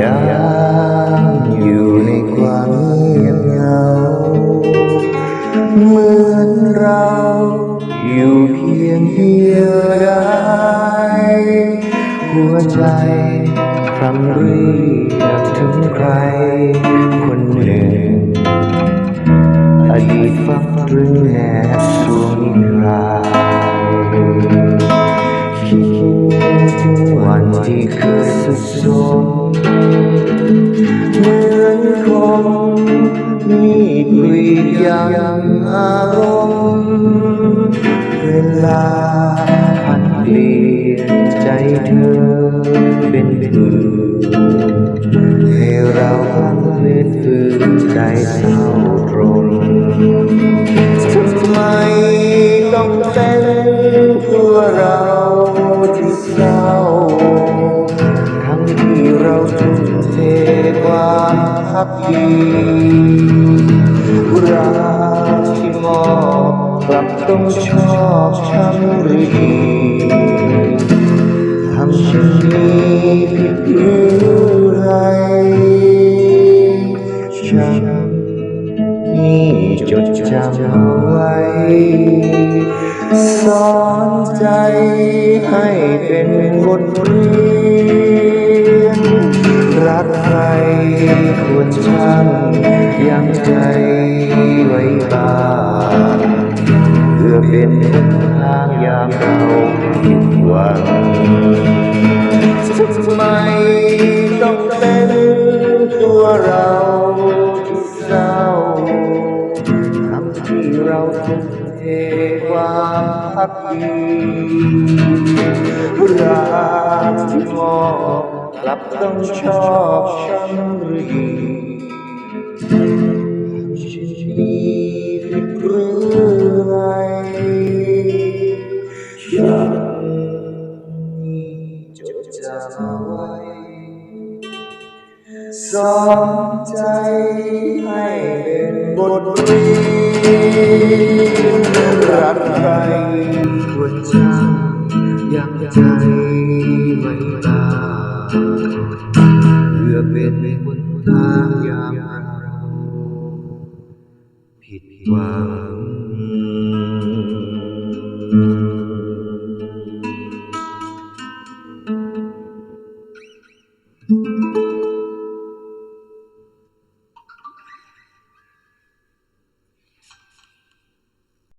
ยังอยู่ในความเงียบเหงาเหมือนเราอยู่เพียงเดียวดายหัวใจคำรี อดีตฝังตรึงแนบสวงนิรันดร์คิดถึงวันที่เคยสุดสมเหมือนคมมีดกรีดยางอารมณ์เวลาพันเปลี่ยนใจเธอเป็นอื่นให้เราพังเลือนฝืนใจเศร้าตรง เศร้า ทั้งที่เราทุ่มเทความพักดีรักที่มอบกลับต้องชอบช้ำหรือดีทำเช่นนี้ จดจำไว้ สอนใจให้เป็นบทเรียน รักใครควรช่างยังใจไว้บ้างเพื่อเป็นหนทางยามเราผิดหวัง เราทุ่มเทความพักดีรักที่มอบกลับต้องชอบช้ำหรือดีฉันมีผิดหรือไงฉันจดจำไว้ สอนใจให้เป็นบทเรียนรักใครควรจยังใจไว้ตาเพื่อเป็นหนทางยามเราผิดหวัง